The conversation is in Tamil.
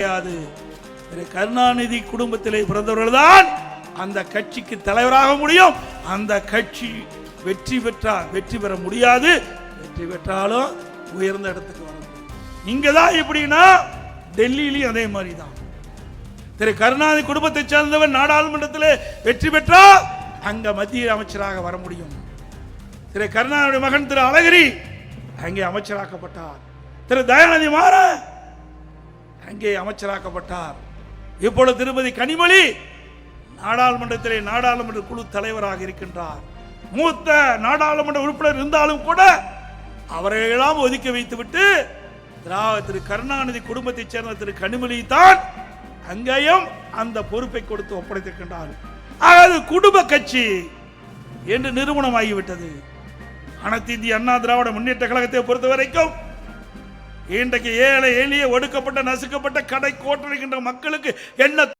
கிடையாது கருணாநிதி குடும்பத்திலே பிறந்தவர்கள்தான் அந்த கட்சிக்கு தலைவராக முடியும். அந்த கட்சி வெற்றி பெற்றால் வெற்றி பெற முடியாது. வெற்றி பெற்றாலும் உயர்ந்த இடத்துக்கு வர முடியும் இங்க தான் எப்படின்னா டெல்லியிலையும் அதே மாதிரி தான் திரு கருணாநிதி குடும்பத்தை சேர்ந்தவர் நாடாளுமன்றத்தில் வெற்றி பெற்றால் அங்க மத்திய அமைச்சராக வர முடியும். திரு கருணாநிதி மகன் திரு அழகிரி அங்கே அமைச்சராக்கப்பட்டார். திரு தயாநிதி மாற அங்கே அமைச்சராக்கப்பட்டார். இப்பொழுது திருமதி கனிமொழி நாடாளுமன்றத்திலே நாடாளுமன்ற குழு தலைவராக இருக்கின்றார். மூத்த நாடாளுமன்ற உறுப்பினர் இருந்தாலும் கூட அவரையெல்லாம் ஒதுக்கி வைத்துவிட்டு திராவிட திரு கருணாநிதி குடும்பத்தைச் சேர்ந்த திரு கனிமொழி தான் அங்கேயும் அந்த பொறுப்பை கொடுத்து ஒப்படைத்திருக்கின்றார். அதாவது குடும்ப கட்சி என்று நிறுவனமாகிவிட்டது. அனைத்து இந்திய அண்ணா திராவிட முன்னேற்ற கழகத்தை பொறுத்த வரைக்கும் இன்றைக்கு ஏழை எளிய ஒடுக்கப்பட்ட நசுக்கப்பட்ட கடை கோட்டடைகின்ற மக்களுக்கு என்ன